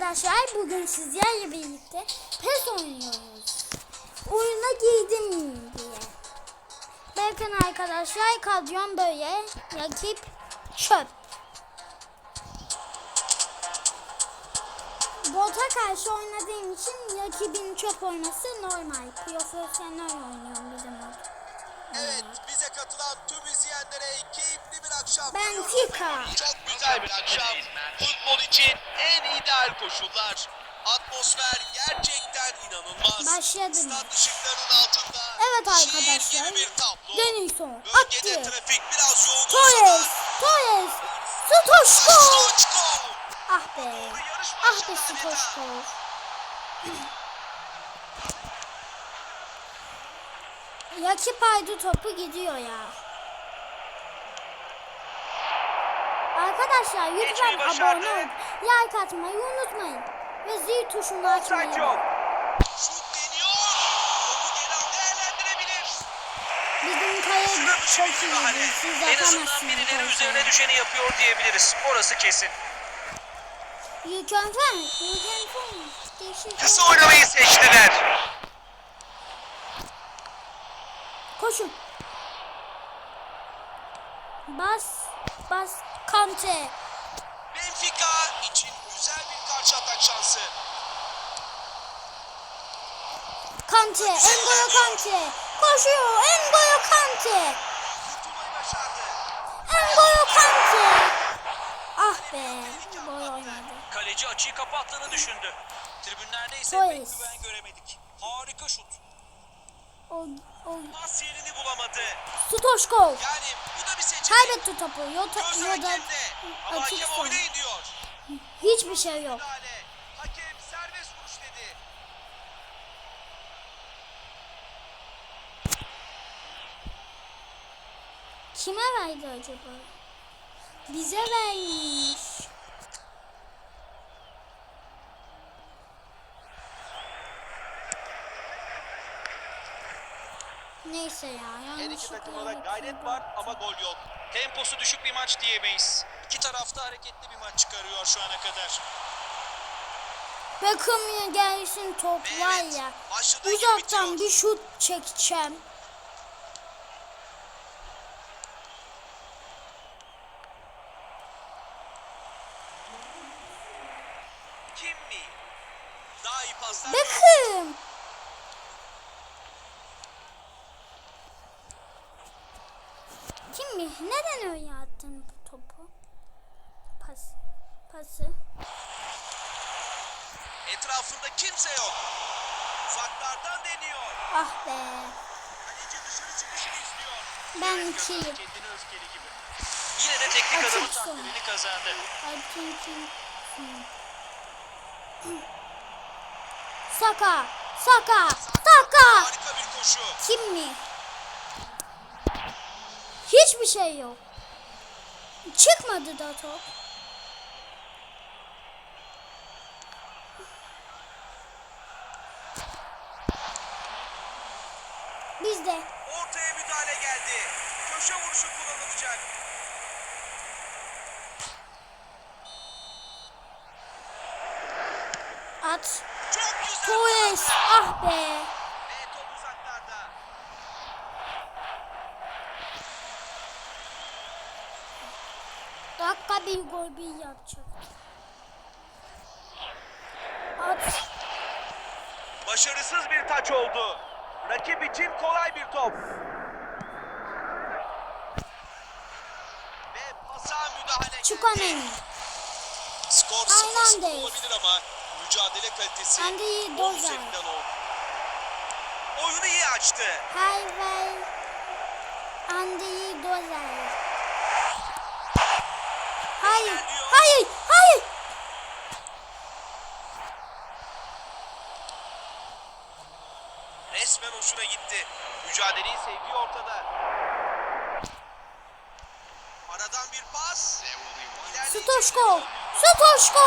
arkadaşlar bugün sizlerle birlikte PES oynuyoruz. Oyuna girdim diye. Bakın arkadaşlar kadron böyle. Rakip çöp. Bota karşı oynadığım için rakibin çöp olması normal. Profesyonel oynuyorum bizim mod. Evet, bize katılan tüm izleyenlere keyifli bir akşam Ben diliyoruz. Fika. Çok güzel bir akşam. Futbol için en ideal koşullar. Atmosfer gerçekten inanılmaz. Başladı. Stat ışıklarının altında. Evet arkadaşlar. bir tablo. Denilson attı. trafik biraz yoğun Torres. Torres. Stoçko. Ah be. Ah be Stoşko. Rakip aydı topu gidiyor ya. Arkadaşlar lütfen abone olup like atmayı unutmayın. Ve zil tuşunu açmayı. Değerlendirebilir. Bizim kale çok iyi. Siz En azından birileri üzerine düşeni yapıyor diyebiliriz. Orası kesin. You can find. You can find. Kısa oynamayı seçtiler. Koşun. Bas. Bas. Kante. Benfica için güzel bir karşı atak şansı. Kante. N'Golo Kante. Koşuyor. N'Golo Kante. N'Golo Kante. Ah be. Gol oynadı. Kaleci açıyı kapattığını düşündü. Tribünlerde ise pek güven göremedik. Harika şut. O, o. Pas yerini bulamadı. Stoşko. Yani bu da bir seçenek. Kaybetti topu. Yota, Göz yoda açık hakem son. Hiçbir şey yok. Hakem serbest vuruş dedi. Kime verdi acaba? Bize vermiş. Neyse ya Her iki takımda da gayret var ama gol yok. Temposu düşük bir maç diyemeyiz. İki taraf da hareketli bir maç çıkarıyor şu ana kadar. Bakın ya gelsin top Ve var evet, ya. Uzaktan bir şut çekeceğim. Kim mi? Daha iyi paslar. Bakın. Kim mi? Neden öyle attın bu topu? Pas. Pası. Etrafında kimse yok. Uzaklardan deniyor. Ah be. Kaleci dışarı çıkışını istiyor. Ben ikiyim. Kendini öfkeli gibi. Yine de teknik adamın takdirini kazandı. Arjantin. Saka. Saka. Saka. Harika bir koşu. Kim mi? Hiçbir şey yok. Çıkmadı da top. Bizde. Ortaya müdahale geldi. Köşe vuruşu kullanılacak. At. Torres. Ah be. Ve top uzaklarda. Dakika bir gol bir yapacak. At. Başarısız bir taç oldu. Rakip için kolay bir top. Ve pasa müdahale. Çukamen. Skor. 0-0 olabilir ama mücadele kalitesi Andy 10 Dozer. üzerinden 10. Oyunu iyi açtı. Hayvel. Andy Dozer. Hayır. Hayır. Hayır. Resmen hoşuna gitti. Mücadeleyi sevdiği ortada. Aradan bir pas. Stoşko. Stoşko.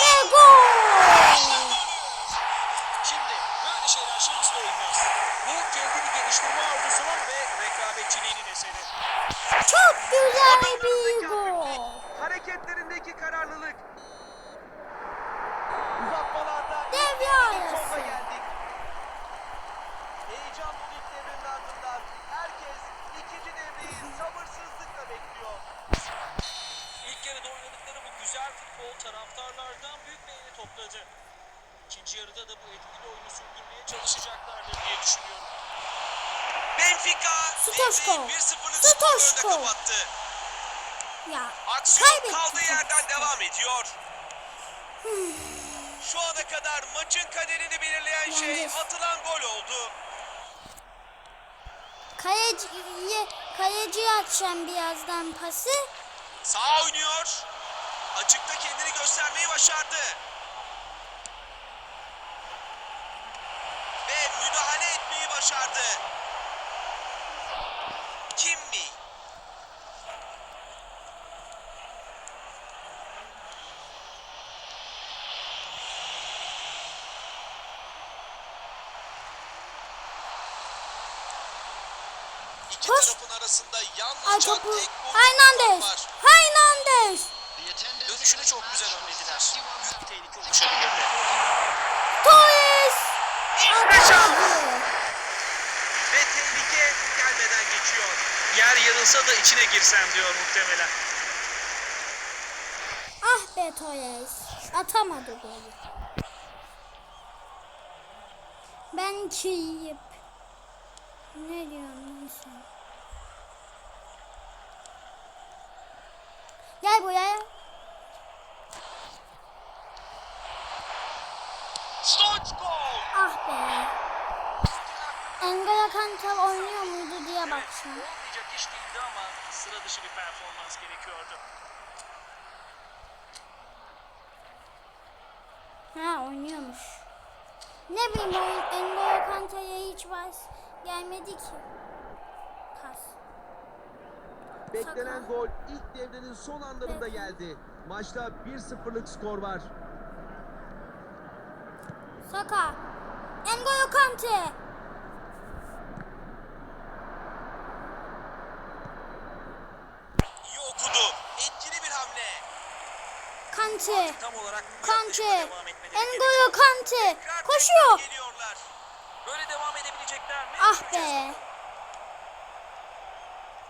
Ve gol. Şimdi böyle şeyler şansla olmaz. Bu kendini geliştirme arzusunun ve rekabetçiliğinin eseri. Çok güzel bir gol. Hareketlerindeki kararlılık. Uzatmalarda dev sonuna geldik. Heyecan dolu ilk devrenin ardından herkes ikinci devreyi sabırsızlıkla bekliyor. İlk yarıda oynadıkları bu güzel futbol taraftarlardan büyük beğeni topladı. İkinci yarıda da bu etkili oyunu sürdürmeye çalışacaklardır diye düşünüyorum. Benfica Stoşko. 1-0'lık skorla kapattı. Ya kaybettik. kaldığı yerden devam ediyor. Şu ana kadar maçın kaderini belirleyen şey atılan gol oldu. Kaleciye, kaleciye atacağım birazdan pası. Sağ oynuyor. Açıkta kendini göstermeyi başardı. Ve müdahale etmeyi başardı. İki Koş. tarafın arasında Ay yalnızca topu. tek Hernandez. var. Hernandez. Dönüşünü çok güzel önlediler. Büyük tehlike oluşabilirdi. Torres. İşte şans. Ve tehlike gelmeden geçiyor. Yer yarılsa da içine girsem diyor muhtemelen. Ah be Torres. Atamadı golü. Ben kıyıp. Ne diyorsun sen? Gel buraya. Ah be. Engolo Kante oynuyor muydu diye bakacağım. Olmayacak iş değildi ama sıra dışı bir performans gerekiyordu. Ha oynuyormuş. Ne bileyim oyun Engolo Kante'ye hiç bas gelmedi ki. Pas. Beklenen gol ilk devrenin son anlarında geldi. Maçta 1-0'lık skor var. Saka. Engolo Kante. İyi okudu. Etkili bir hamle. Kante. Tam olarak bu Kante. Engolo Kante. Koşuyor. Böyle devam edebilecekler mi? Ah be.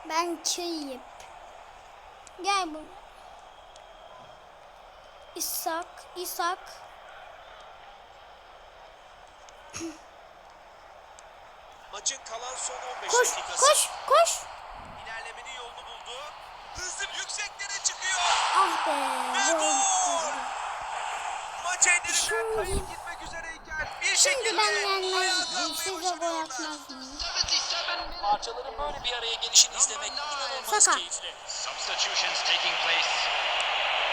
Ben kıyıp. Gel bu. İshak. İshak. Maçın kalan son 15 Koş. dakikası. Koş. Koş. İlerlemenin yolunu buldu. Hızlı yükseklere çıkıyor. Ah be. Ve Gol. Maç ellerinden Şimdi- ben ayağa yenmez. kalkmayı Size gol başarıyorlar. atmaz mıyım? Parçaların böyle bir araya gelişini izlemek inanılmaz Saka. keyifli. Substitutions taking place.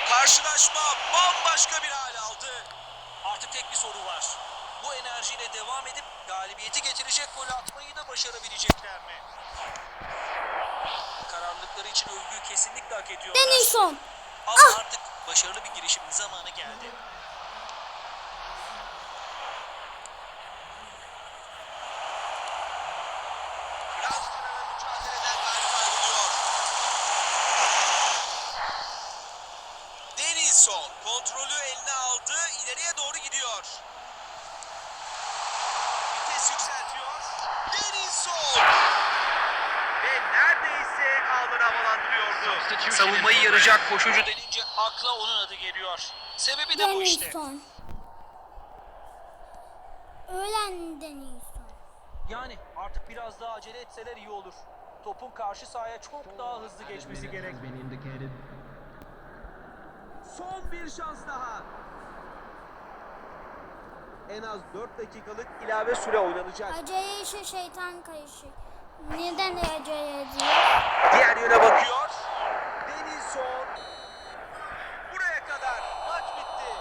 Karşılaşma bambaşka bir hal aldı. Artık tek bir soru var. Bu enerjiyle devam edip galibiyeti getirecek golü atmayı da başarabilecekler mi? Kararlılıkları için övgüyü kesinlikle hak ediyorlar. Denilson. Ama Ah! artık başarılı bir girişimin zamanı geldi. Ve neredeyse ağları havalandırıyordu. Savunmayı yarayacak koşucu denince akla onun adı geliyor. Sebebi de bu işte. Ölen Denilson. Yani artık biraz daha acele etseler iyi olur. Topun karşı sahaya çok daha hızlı geçmesi gerek. Son bir şans daha. En az 4 dakikalık ilave süre oynanacak. Acele işe şeytan karışık. Neden acele ediyor? Diğer yöne bakıyor. Denilson. Buraya kadar. Maç bitti.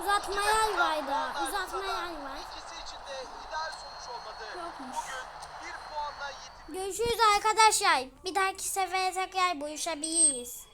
Uzatma yer var da. Uzatma yer var. İkisi için de ideal sonuç olmadı. Yokmuş. Bugün bir puanla yetinmek Görüşürüz arkadaşlar. Bir dahaki sefere tekrar buluşabiliriz.